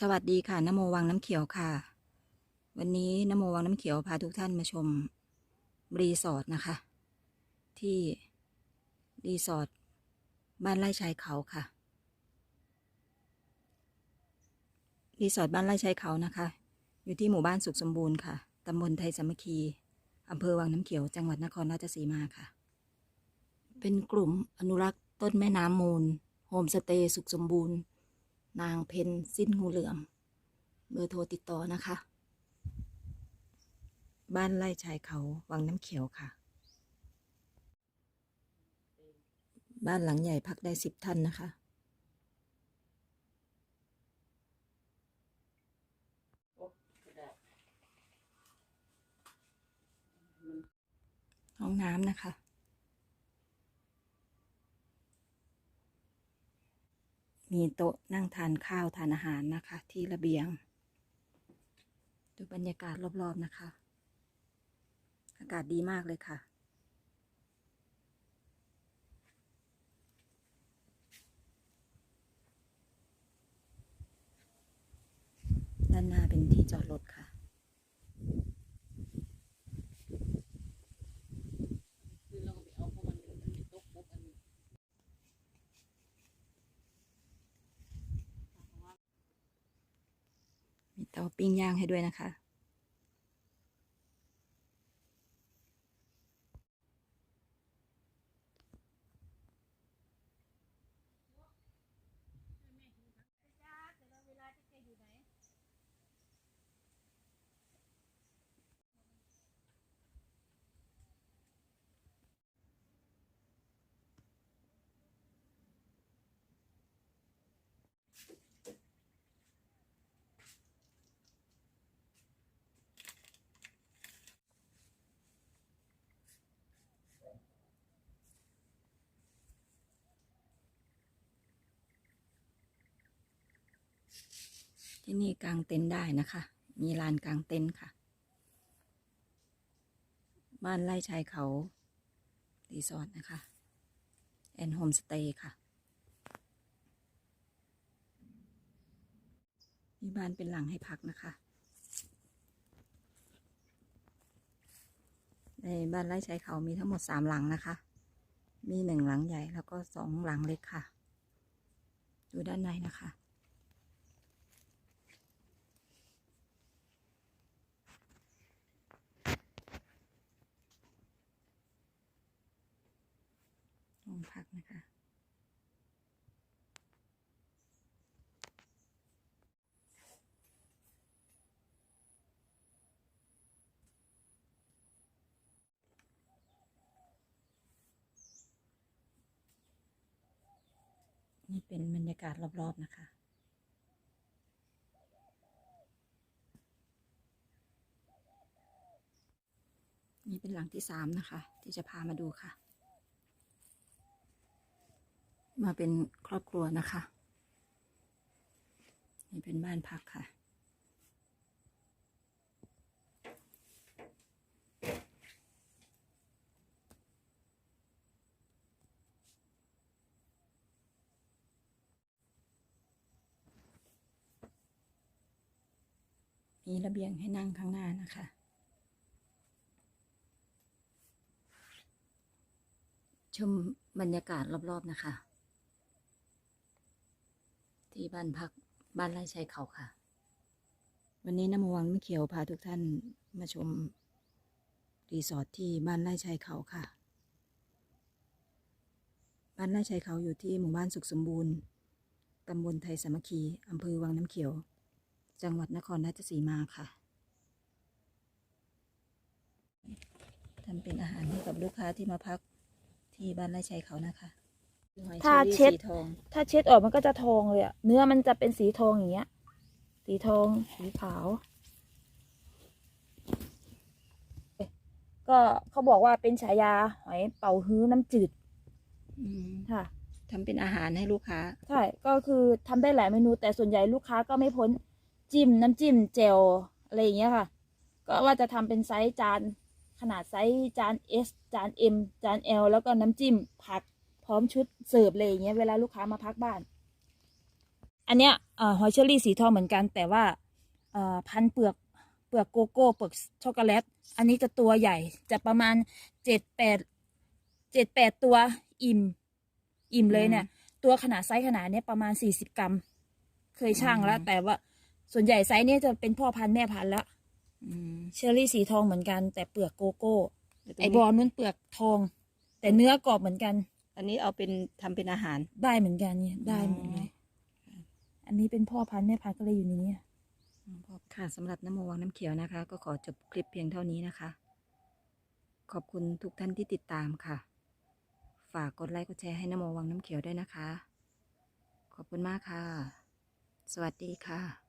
สวัสดีค่ะนโมวังน้ำเขียวค่ะ วันนี้นโมวังน้ำเขียวพาทุกท่านมาชมรีสอร์ทนะคะ ที่รีสอร์ทบ้านไร่ชายเขาค่ะรีสอร์ทบ้านไร่ชายเขานะคะ อยู่ที่หมู่บ้านสุขสมบูรณ์ค่ะตำบลไทยสามัคคีอำเภอวังน้ำเขียวจังหวัดนครราชสีมาค่ะ เป็นกลุ่มอนุรักษ์ต้นแม่น้ำมูลโฮมสเตย์สุขสมบูรณ์ นางเพนสิ้นงูเหลือม เบอร์โทรติดต่อนะคะ บ้านไร่ชายเขาวังน้ำเขียวค่ะ บ้านหลังใหญ่พักได้สิบท่านนะคะ ห้องน้ำนะคะ มีโต๊ะนั่งทานข้าวทานอาหารนะคะ ที่ระเบียง ดูบรรยากาศรอบๆนะคะ อากาศดีมากเลยค่ะ ด้านหน้าเป็นที่จอดรถค่ะ คือเราไปเอาเพราะมันมันมีตกปุ๊บอันนี้ มี เตาปิ้งย่างให้ด้วยนะคะ ที่นี่กางเต็นท์ได้นะคะ มีลานกางเต็นท์ค่ะ บ้านไร่ชายเขา รีสอร์ทนะคะ แอนโฮมสเตย์ค่ะ มีบ้านเป็นหลังให้พักนะคะ ในบ้านไร่ชายเขามีทั้งหมดสามหลังนะคะ มีหนึ่งหลังใหญ่แล้วก็สองหลังเล็กค่ะ ดูด้านในนะคะ ห้องพักนะคะ นี่เป็นบรรยากาศรอบ ๆ นะคะนี่เป็นหลังที่สามนะคะ ที่จะพามาดูค่ะ มาเป็นครอบครัวนะคะนี่เป็นบ้านพักค่ะ มีระเบียงให้นั่งข้างหน้านะคะชมบรรยากาศรอบ ๆ นะคะ ที่บ้านพักบ้านไร่ชายเขาค่ะ วันนี้น้ำวังไม่เขียวพาทุกท่านมาชมรีสอร์ทที่บ้านไร่ชายเขาค่ะ บ้านไร่ชายเขาอยู่ที่หมู่บ้านสุขสมบูรณ์ตำบลไทยสามัคคีอำเภอวังน้ำเขียว จังหวัดนครราชสีมาค่ะทำเป็นอาหารให้กับลูกค้าที่มาพักที่บ้านไร่ชายเขานะคะ หอยถ้าเชอรี่เช็ด สีทองถ้าเช็ดออกมันก็จะทองเลยอะเนื้อมันจะเป็นสีทองอย่างเงี้ย สีทองสีขาวเอ๊ะก็เขาบอกว่าเป็นฉายาหอยเป่าฮื้อน้ำจืดอืมค่ะ ทำเป็นอาหารให้ลูกค้า ใช่ ก็คือทำได้หลายเมนู แต่ส่วนใหญ่ลูกค้าก็ไม่พ้นจิ้มน้ำจิ้มเจลอะไรอย่างเงี้ยค่ะ ก็ว่าจะทำเป็นไซส์จานขนาดไซส์จาน S จาน M จาน L แล้วก็น้ำจิ้มผัก พร้อมชุดเสิร์ฟเลยอย่างเงี้ยเวลาลูกค้ามาพักบ้าน อันเนี้ยเอ่อหอยเชอรี่สีทองเหมือนกัน แต่ว่าเอ่อพันธุ์เปลือกเปลือกโกโก้เปลือกช็อกโกแลต อันนี้จะตัวใหญ่จะประมาณเจ็ดแปดเจ็ดแปดตัวอิ่ม อิ่มเลยเนี่ย ตัวขนาดไซส์ขนาดเนี้ยประมาณสี่สิบกรัม เคยช่างแล้ว แต่ว่าส่วนใหญ่ไซส์เนี้ยจะเป็นพ่อพันธุ์แม่พันธุ์ละอืมเชอรี่สีทองเหมือนกัน แต่เปลือกโกโก้แล้วตรงไอนี้บอลนู้นเปลือกทอง แต่เนื้อกรอบเหมือนกัน อันนี้เอาเป็นทำเป็นอาหาร ได้เหมือนกันเนี่ยได้หมดเลยอันนี้เป็นพ่อพันธุ์แม่พันธุ์ก็เลยอยู่ในนี้ค่ะสำหรับน้ำโมวังน้ำเขียวนะคะ ก็ขอจบคลิปเพียงเท่านี้นะคะ ขอบคุณทุกท่านที่ติดตามค่ะ ฝากกดไลค์กดแชร์ให้น้ำโมวังน้ำเขียวด้วยนะคะ ขอบคุณมากค่ะ สวัสดีค่ะ